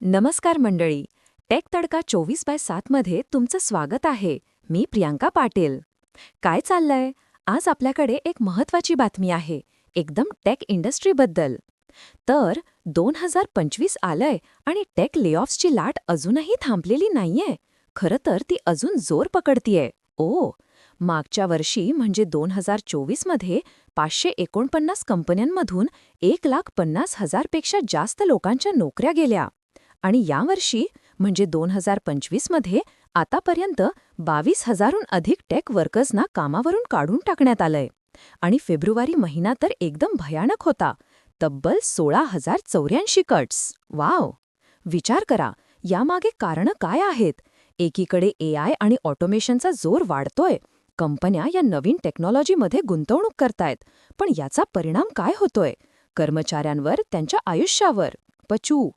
नमस्कार मंडळी. टेक तडका चोवीस बाय सातमध्ये तुमचं स्वागत आहे. मी प्रियांका पाटील. काय चाललंय? आज आपल्याकडे एक महत्वाची बातमी आहे. एकदम टेक इंडस्ट्रीबद्दल तर दोन हजार पंचवीस आलंय आणि टेक लेऑफ्सची लाट अजूनही थांबलेली नाहीये. खरं तर ती अजून जोर पकडतीये. ओ मागच्या वर्षी म्हणजे दोन हजार चोवीसमध्ये पाचशे एकोणपन्नास कंपन्यांमधून एक लाख पन्नास हजारपेक्षा जास्त लोकांच्या नोकऱ्या गेल्या. आणि यावर्षी म्हणजे दोन हजार पंचवीसमध्ये आतापर्यंत बावीस हजारहून अधिक टेक वर्कर्सना कामावरून काढून टाकण्यात आलंय. आणि फेब्रुवारी महिना तर एकदम भयानक होता. तब्बल सोळा हजार चौऱ्याऐंशी कट्स. वाव! विचार करा यामागे कारणं काय आहेत? एकीकडे एआय आणि ऑटोमेशनचा जोर वाढतोय. कंपन्या या नवीन टेक्नॉलॉजीमध्ये गुंतवणूक करतायत. पण याचा परिणाम काय होतोय? कर्मचाऱ्यांवर त्यांच्या आयुष्यावर. पचू!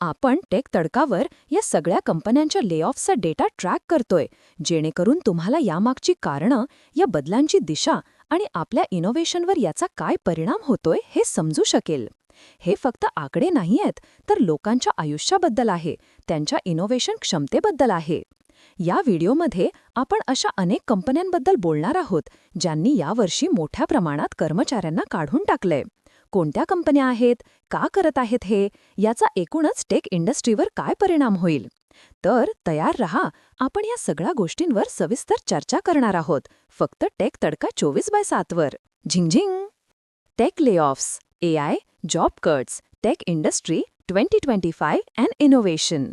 आपण टेक तडकावर या सगळ्या कंपन्यांच्या लेऑफचा डेटा ट्रॅक करतोय जेणेकरून तुम्हाला यामागची कारणं या बदलांची दिशा आणि आपल्या इनोव्हेशनवर याचा काय परिणाम होतोय हे समजू शकेल. हे फक्त आकडे नाहीयेत तर लोकांच्या आयुष्याबद्दल आहे त्यांच्या इनोव्हेशन क्षमतेबद्दल आहे. या व्हिडिओमध्ये आपण अशा अनेक कंपन्यांबद्दल बोलणार आहोत ज्यांनी यावर्षी मोठ्या प्रमाणात कर्मचाऱ्यांना काढून टाकलंय. कोणत्या कंपन्या आहेत का करत आहेत हे याचा एकूणच टेक इंडस्ट्रीवर काय परिणाम होईल? तर तयार रहा आपण या सगळ्या गोष्टींवर सविस्तर चर्चा करणार आहोत फक्त टेक तडका चोवीस बाय सातवर झिंगझिंग tech layoffs AI job cuts tech industry twenty twenty five and innovation.